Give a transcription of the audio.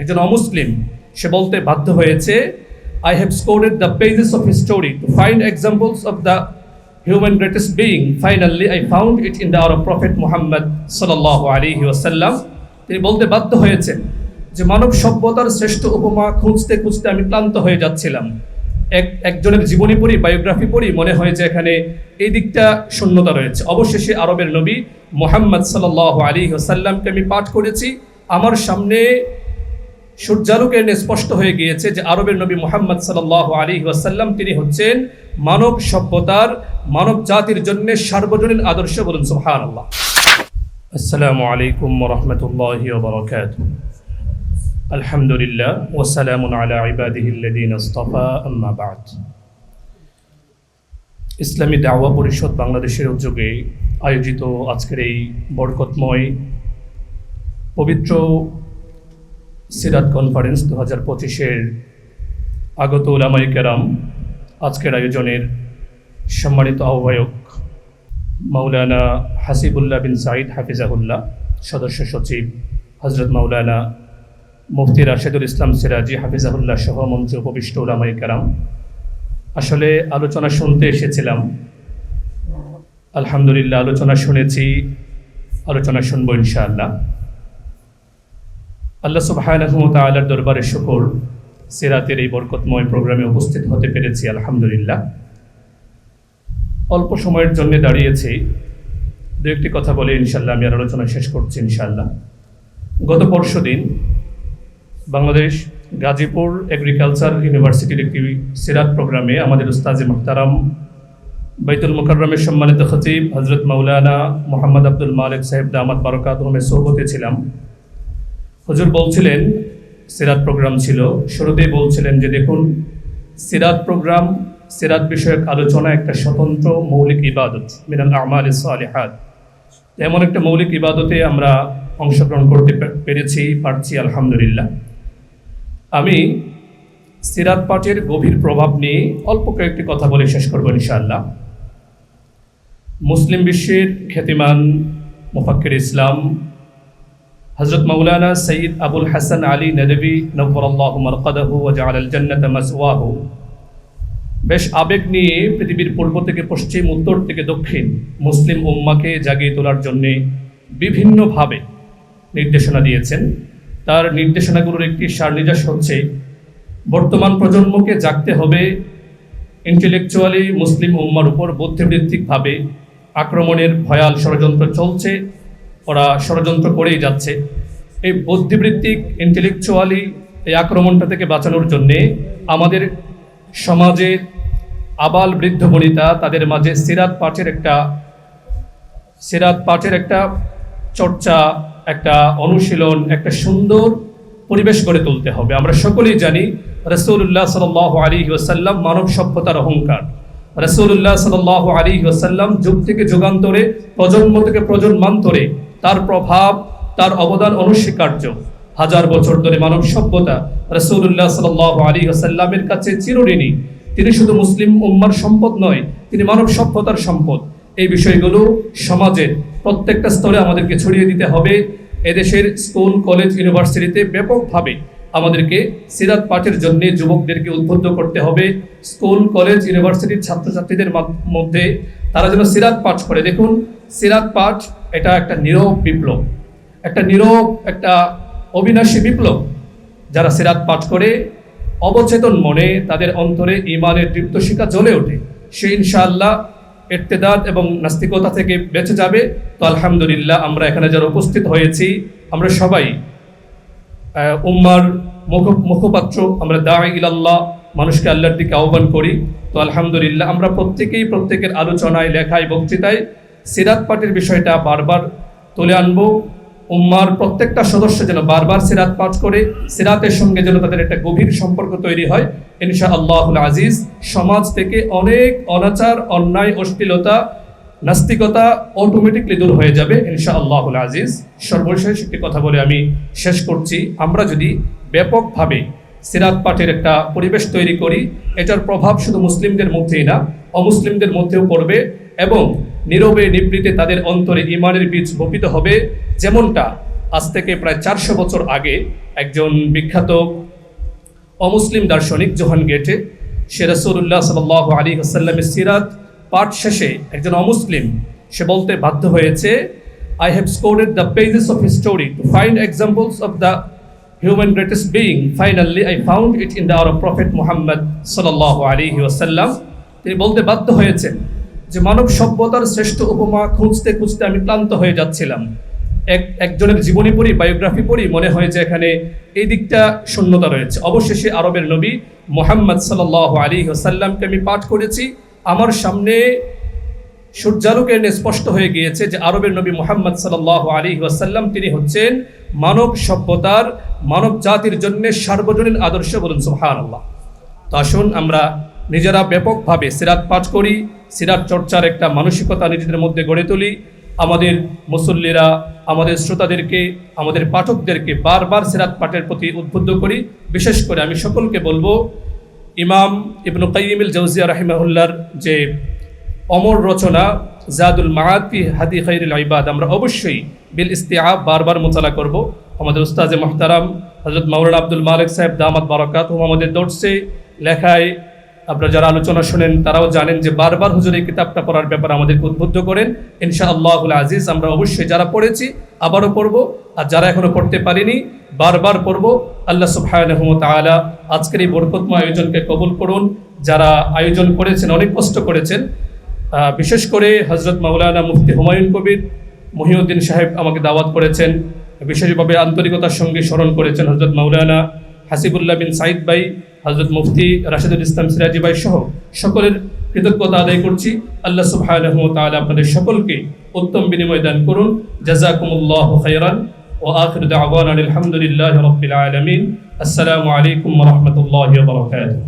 একজন অমুসলিম, সে বলতে বাধ্য হয়েছে I have scored the pages of history to find examples of the human greatest being finally I found it in the our prophet Muhammad সাল্লাহ আলাইহি ওয়াসাল্লাম তিনি বলতে বাধ্য হয়েছেন যে মানব সভ্যতার শ্রেষ্ঠ উপমা খুঁজতে খুঁজতে আমি ক্লান্ত হয়ে যাচ্ছিলাম। এক, একজনের জীবনী পড়ি, বায়োগ্রাফি পড়ি, মনে হয় যে এখানে এই দিকটা শূন্যতা রয়েছে। অবশেষে আরবের নবী মোহাম্মদ সাল্লাহ আলী ওসাল্লামকে আমি পাঠ করেছি। আমার সামনে সূর্যালোকে এনে স্পষ্ট হয়ে গিয়েছে যে আরবের নবী মোহাম্মদ সাল্লাহ আলী ওয়াসাল্লাম, তিনি হচ্ছেন মানব সভ্যতার, মানব জাতির জন্য সার্বজনীন আদর্শ বলুন সুহান আল্লাহ আসসালামু আলাইকুম রহমতুল্লাহ আলহামদুলিল্লাহ ওসালাম আলা ইবাদিহিল্লাদিন ইসলামী দাওয়া পরিষদ বাংলাদেশের উদ্যোগে আয়োজিত আজকের এই বরকতময় পবিত্র সিরাত কনফারেন্স দু হাজার পঁচিশের আগত ওলামাই কেরাম আজকের আয়োজনের সম্মানিত আহ্বায়ক মাওলানা হাসিবুল্লাহ বিন সাইদ হাফিজাহুল্লাহ, সদস্য সচিব হজরত মাওলানা মুফতি রাশেদুল ইসলাম সিরাজি হাফিজাহুল্লাহ সহ মঞ্চে উপবিষ্ট ওলামাই কেরাম। আসলে আলোচনা শুনতে এসেছিলাম। আলহামদুলিল্লাহ, আলোচনা শুনেছি। আলোচনা শুনব ইনশাআল্লাহ। আল্লাহ সুবাহানহমতালার দরবারে শুকর। সিরাতের এই বরকতময় প্রোগ্রামে উপস্থিত হতে পেরেছি, আলহামদুলিল্লাহ। অল্প সময়ের জন্য দাঁড়িয়েছি। দু একটি কথা বলে ইনশাল্লাহ আমি আর আলোচনা শেষ করছি ইনশাল্লাহ গত পরশু দিন বাংলাদেশ গাজীপুর এগ্রিকালচার ইউনিভার্সিটির একটি সিরাত প্রোগ্রামে আমাদের উস্তাজি মুখতারাম বাইতুল মুকাররমের সম্মানিত খতিব হজরত মাওলানা মোহাম্মদ আব্দুল মালিক সাহেব দামাত বারকাত হোমের সৌবতে ছিলাম। হুজুর বলছিলেন, সিরাত প্রোগ্রাম ছিল। শুরুতেই বলছিলেন যে, দেখুন, সিরাত প্রোগ্রাম, সিরাত বিষয়ক আলোচনা একটা স্বতন্ত্র মৌলিক ইবাদত, মিনাল আমাল সালিহাত। এমন একটা মৌলিক ইবাদতে আমরা অংশগ্রহণ করতে পেরেছি, পারছি, আলহামদুলিল্লাহ। আমি সিরাত পাঠের গভীর প্রভাব নিয়ে অল্প কয়েকটি কথা বলে শেষ করব ইনশাআল্লাহ। মুসলিম বিশ্বের খ্যাতিমান মুফাক্কির ইসলাম হজরত মৌলানা সঈদ আবুল হাসান আলী নদবী নবরাল্লাহ মরকাদাহু ও জাহাল জান্নাত মাসওয়াহু। বেশ আবেগ নিয়ে পৃথিবীর পূর্ব থেকে পশ্চিম, উত্তর থেকে দক্ষিণ মুসলিম উম্মাকে জাগিয়ে তোলার জন্যে বিভিন্নভাবে নির্দেশনা দিয়েছেন। তার নির্দেশনাগুলোর একটি সারনিজাস হচ্ছে, বর্তমান প্রজন্মকে জাগতে হবে ইন্টেলেকচুয়ালি মুসলিম উম্মার উপর বুদ্ধিবৃত্তিকভাবে আক্রমণের ভয়াল ষড়যন্ত্র চলছে। ওরা ষড়যন্ত্র করেই যাচ্ছে। এই বুদ্ধিবৃত্তিক ইন্টেলেকচুয়ালি এই আক্রমণটা থেকে বাঁচানোর জন্যে আমাদের সমাজে আবাল বৃদ্ধ বনিতা, তাদের মাঝে সিরাত পাঠের একটা, সিরাত পাঠের একটা চর্চা, একটা অনুশীলন, একটা সুন্দর পরিবেশ গড়ে তুলতে হবে। আমরা সকলেই জানি রসৌল্লাহ সাল আলী ওসাল্লাম মানব সভ্যতার অহংকার। রসৌল্লাহ সাল আলী ওসাল্লাম যুগ থেকে যুগান্তরে, প্রজন্ম থেকে প্রজন্মান্তরে তার প্রভাব, তার অবদান অনস্বীকার্য। হাজার বছর ধরে মানব সভ্যতা রসৌল্লাহ সাল আলী ওসাল্লামের কাছে চিরঋণী। তিনি শুধু মুসলিম উম্মার সম্পদ নয়, তিনি মানব সভ্যতার সম্পদ। এই বিষয়গুলো সমাজের প্রত্যেকটা স্তরে আমাদেরকে ছড়িয়ে দিতে হবে। এদেশের স্কুল, কলেজ, ইউনিভার্সিটিতে ব্যাপকভাবে আমাদেরকে সিরাত পাঠের জন্য যুবকদেরকে উদ্বুদ্ধ করতে হবে। স্কুল, কলেজ, ইউনিভার্সিটির ছাত্রছাত্রীদের মধ্যে তারা যেন সিরাত পাঠ করে। দেখুন, সিরাত পাঠ এটা একটা নীরব বিপ্লব, একটা নীরব, একটা অবিনাশী বিপ্লব যারা সিরাত পাঠ করে। অবচেতন মনে তাদের অন্তরে ইমানের দীপ্ত শিকা জ্বলে ওঠে। সে ইনশাআল্লাহ এর্তেদাদ এবং নাস্তিকতা থেকে বেঁচে যাবে। তো আলহামদুলিল্লাহ আমরা এখানে যারা উপস্থিত হয়েছি, আমরা সবাই উম্মার মুখ, মুখপাত্র, আমরা দা ইলাল্লাহ, মানুষকে আল্লাহর দিকে আহ্বান করি। তো আলহামদুলিল্লাহ আমরা প্রত্যেকেই প্রত্যেকের আলোচনায়, লেখায়, বক্তৃতায় সিরাত পাঠের বিষয়টা বারবার তুলে আনব। উম্মার প্রত্যেকটা সদস্য যেন বারবার সিরাত পাঠ করে, সিরাতের সঙ্গে যেন তাদের একটা গভীর সম্পর্ক তৈরি হয়। ইনশা আল্লাহুল আজিজ, সমাজ থেকে অনেক অনাচার, অন্যায়, অশ্লীলতা, নাস্তিকতা অটোমেটিকলি দূর হয়ে যাবে ইনশা আল্লাহুল আজিজ। সর্বশেষ একটি কথা বলে আমি শেষ করছি। আমরা যদি ব্যাপকভাবে সিরাত পাঠের একটা পরিবেশ তৈরি করি, এটার প্রভাব শুধু মুসলিমদের মধ্যেই না, অমুসলিমদের মধ্যেও পড়বে এবং নীরবে নিবৃতে তাদের অন্তরে ইমানের বীজ বপিত হবে। যেমনটা আজ থেকে প্রায় চারশো বছর আগে একজন বিখ্যাত অমুসলিম দার্শনিক জোহান গেটে, সে রসুল্লাহ সাল আলী হাসাল্লামের সিরাত পাঠ শেষে একজন অমুসলিম, সে বলতে বাধ্য হয়েছে I have scored the pages of history to find examples of the human greatest being finally I found it in the our prophet Muhammad সাল্লাহ আলী ওয়াসাল্লাম. তিনি বলতে বাধ্য হয়েছেন যে মানব সভ্যতার শ্রেষ্ঠ উপমা খুঁজতে খুঁজতে আমি ক্লান্ত হয়ে যাচ্ছিলাম। এক, একজনের জীবনী পড়ি, বায়োগ্রাফি পড়ি, মনে হয় যে এখানে এই দিকটা শূন্যতা রয়েছে। অবশেষে আরবের নবী মোহাম্মদ সাল আলী ওসাল্লামকে আমি পাঠ করেছি। আমার সামনে সূর্যালোকে স্পষ্ট হয়ে গিয়েছে যে আরবের নবী মোহাম্মদ সাল আলী ওয়াসাল্লাম তিনি হচ্ছেন মানব সভ্যতার, মানব জাতির জন্য সার্বজনীন আদর্শ বলুন সুহান আল্লাহ তো আসুন আমরা নিজেরা ব্যাপকভাবে সিরাত পাঠ করি। সিরাত চর্চার একটা মানসিকতা নিজেদের মধ্যে গড়ে তুলি। আমাদের মুসল্লিরা, আমাদের শ্রোতাদেরকে, আমাদের পাঠকদেরকে বারবার সিরাত পাঠের প্রতি উদ্বুদ্ধ করি। বিশেষ করে আমি সকলকে বলব, ইমাম ইবনু কাইমিল জৌজিয়া রাহিমাহুল্লার যে অমর রচনা, জাদুল মাহাতি হাদি খাইরুল ইবাদ, আমরা অবশ্যই বিল ইস্তিআব বারবার মোতালা করব। আমাদের উস্তাজে মোহতারাম হজরত মাওলানা আব্দুল মালিক সাহেব দামাত বারাকাত আমাদের দর্শে, লেখায় আপনারা যারা আলোচনা শুনেন, তারাও জানেন যে বারবার হুজুর এই কিতাবটা পড়ার ব্যাপারে আমাদেরকে উদ্বুদ্ধ করেন। ইনশা আল্লাহুল আজিজ, আমরা অবশ্যই যারা পড়েছি, আবারও পড়ব। আর যারা এখনও পড়তে পারিনি, বারবার পড়ব। আল্লাহ সুবহানাহু ওয়া তাআলা আজকের এই বরকতময় আয়োজনকে কবুল করুন। যারা আয়োজন করেছেন, অনেক কষ্ট করেছেন বিশেষ করে হজরত মাওলানা মুফতি হুমায়ুন কবির, মহিউদ্দিন সাহেব আমাকে দাওয়াত করেছেন। বিশেষভাবে আন্তরিকতার সঙ্গে স্মরণ করেছেন হজরত মাওলানা হাসিবুল্লাহ বিন সাইদ ভাই হজরত মুফতি রাশিদুল ইসলাম সিরাজি ভাই সহ সকলের কৃতজ্ঞতা আদায় করছি। আল্লাহ তাআলা আপনাদের সকলকে উত্তম বিনিময় দান করুন। জাজাকুমুল্লাহ খাইরান ও আখির দাওয়ানা আলহামদুলিল্লাহি রাব্বিল আলামিন। আসসালামু আলাইকুম রহমতুল্লাহ বারাকাতুহু।